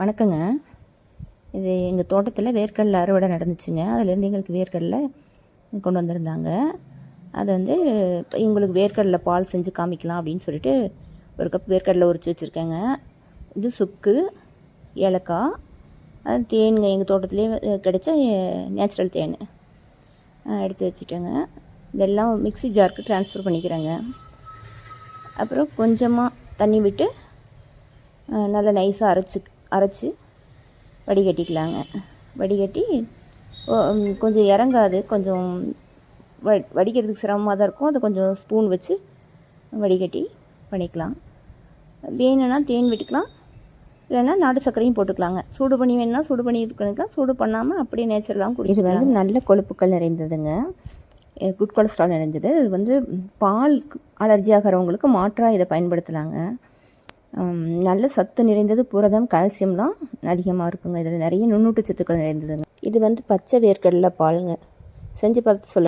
வணக்கங்க. இது எங்கள் தோட்டத்தில் வேர்க்கடலை அறுவடை நடந்துச்சுங்க. அதுலேருந்து எங்களுக்கு வேர்க்கடலை கொண்டு வந்திருந்தாங்க. அது வந்து இப்போ இவங்களுக்கு வேர்க்கடலை பால் செஞ்சு காமிக்கலாம் அப்படின்னு சொல்லிட்டு ஒரு கப் வேர்க்கடலை உரிச்சு வச்சுருக்கேங்க. இது சுக்கு ஏலக்காய் அது தேனுங்க. எங்கள் தோட்டத்துலேயே கிடைச்ச நேச்சுரல் தேன். எடுத்து வச்சுட்டேங்க. இதெல்லாம் மிக்சி ஜாருக்கு ட்ரான்ஸ்ஃபர் பண்ணிக்கிறேங்க. அப்புறம் கொஞ்சமாக தண்ணி விட்டு நல்லா நைஸாக அரைச்சி அரைச்சி வடிகட்டிக்கலாங்க. வடிகட்டி கொஞ்சம் இறங்காது. கொஞ்சம் வ வடிக்கிறதுக்கு சிரமமாக தான் இருக்கும். அதை கொஞ்சம் ஸ்பூன் வச்சு வடிகட்டி பண்ணிக்கலாம். வேணும்னா தேன் விட்டுக்கலாம். இல்லைன்னா நாட்டு சர்க்கரையும் போட்டுக்கலாங்க. சூடு பண்ணி வேணும்னா சூடு பண்ணி இது சூடு பண்ணாமல் அப்படியே நேச்சுரலாகவும் குடி இது வந்து நல்ல கொழுப்புக்கள் நிறைந்ததுங்க. குட் கொலஸ்ட்ரால் நிறைஞ்சது இது வந்து பால் அலர்ஜி ஆகிறவங்களுக்கு மாற்றாக இதை பயன்படுத்தலாங்க. நல்ல சத்து நிறைந்தது புரதம் கால்சியம்லாம் அதிகமாக இருக்குங்க. இதில் நிறைய நுண்ணூட்டச்சத்துக்கள் நிறைந்ததுங்க. இது வந்து பச்சை வேர்க்கடலை பாலுங்க. செஞ்சு பார்த்து சொல்லுங்கள்